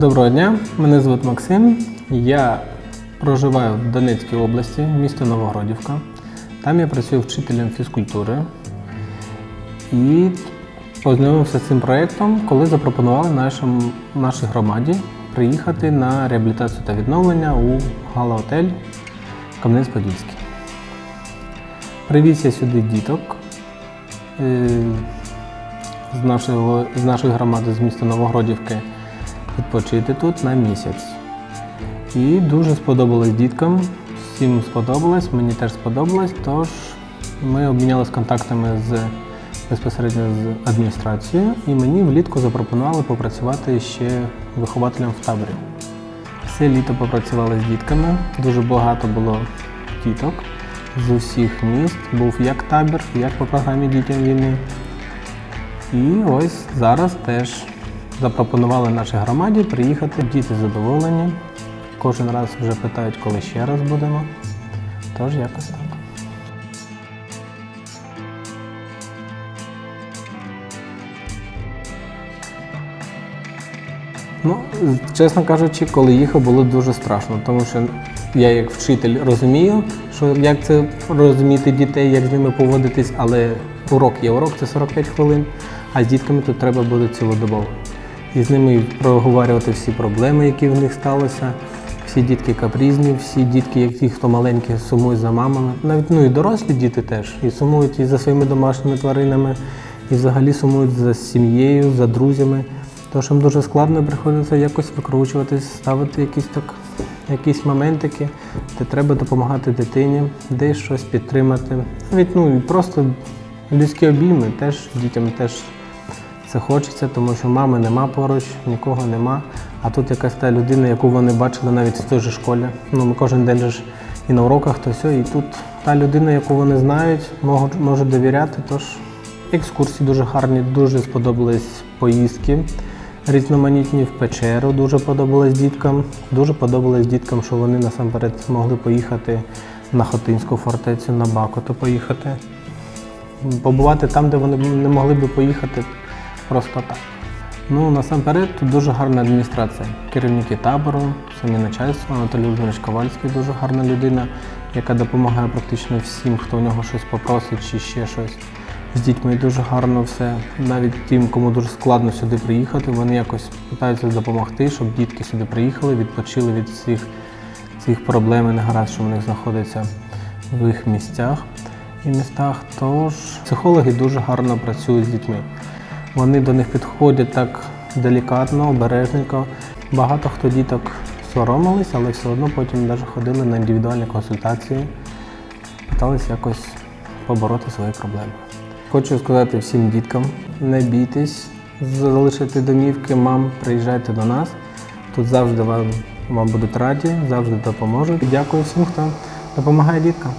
Доброго дня, мене звуть Максим. Я проживаю в Донецькій області, місто Новогродівка. Там я працюю вчителем фізкультури і познайомився з цим проєктом, коли запропонували нашим, нашій громаді приїхати на реабілітацію та відновлення у гала-отель Кам'янець-Подільський. Привіз я сюди діток е, з, нашого, з нашої громади, з міста Новогродівки відпочити тут на місяць. І дуже сподобалось діткам, всім сподобалось, мені теж сподобалось, тож ми обмінялися контактами з безпосередньо з адміністрацією, і мені влітку запропонували попрацювати ще вихователем в таборі. Все літо попрацювали з дітками, дуже багато було діток з усіх міст. Був як табір, як по програмі Дітям війни. І ось зараз теж запропонували нашій громаді приїхати. Діти задоволені. Кожен раз вже питають, коли ще раз будемо. Тож якось так. Ну, чесно кажучи, коли їхав, було дуже страшно, тому що я як вчитель розумію, що як це розуміти дітей, як з ними поводитись, але урок є урок, це 45 хвилин, а з дітками тут треба буде цілодобово. І з ними проговорювати всі проблеми, які в них сталося. Всі дітки капрізні, всі дітки, які хто маленькі, сумують за мамами. Навіть ну і дорослі діти теж. І сумують і за своїми домашніми тваринами, і взагалі сумують за сім'єю, за друзями. Тож їм дуже складно приходиться якось викручуватись, ставити якісь так, якісь моментики, де треба допомагати дитині, десь щось підтримати. Навіть ну і просто людські обійми теж дітям теж це хочеться, тому що мами нема поруч, нікого нема. А тут якась та людина, яку вони бачили навіть в той же школі. Ну, ми кожен день ж і на уроках, то все. І тут та людина, яку вони знають, можуть, можуть довіряти. Тож екскурсії дуже гарні, дуже сподобались поїздки. Різноманітні в печеру дуже подобалось діткам. Дуже подобалось діткам, що вони насамперед змогли поїхати на Хотинську фортецю, на Бакоту поїхати. Побувати там, де вони не могли би поїхати просто так. Ну, насамперед, тут дуже гарна адміністрація. Керівники табору, самі начальство, Анатолій Володимирович Ковальський дуже гарна людина, яка допомагає практично всім, хто у нього щось попросить чи ще щось. З дітьми дуже гарно все. Навіть тим, кому дуже складно сюди приїхати, вони якось намагаються допомогти, щоб дітки сюди приїхали, відпочили від всіх цих проблем і негаразд, що в них знаходиться в їх місцях і містах. Тож психологи дуже гарно працюють з дітьми. Вони до них підходять так делікатно, обережненько. Багато хто діток соромились, але все одно потім навіть ходили на індивідуальні консультації, питалися якось побороти свої проблеми. Хочу сказати всім діткам, не бійтесь залишити домівки, мам, приїжджайте до нас. Тут завжди вам, вам будуть раді, завжди допоможуть. Дякую всім, хто допомагає діткам.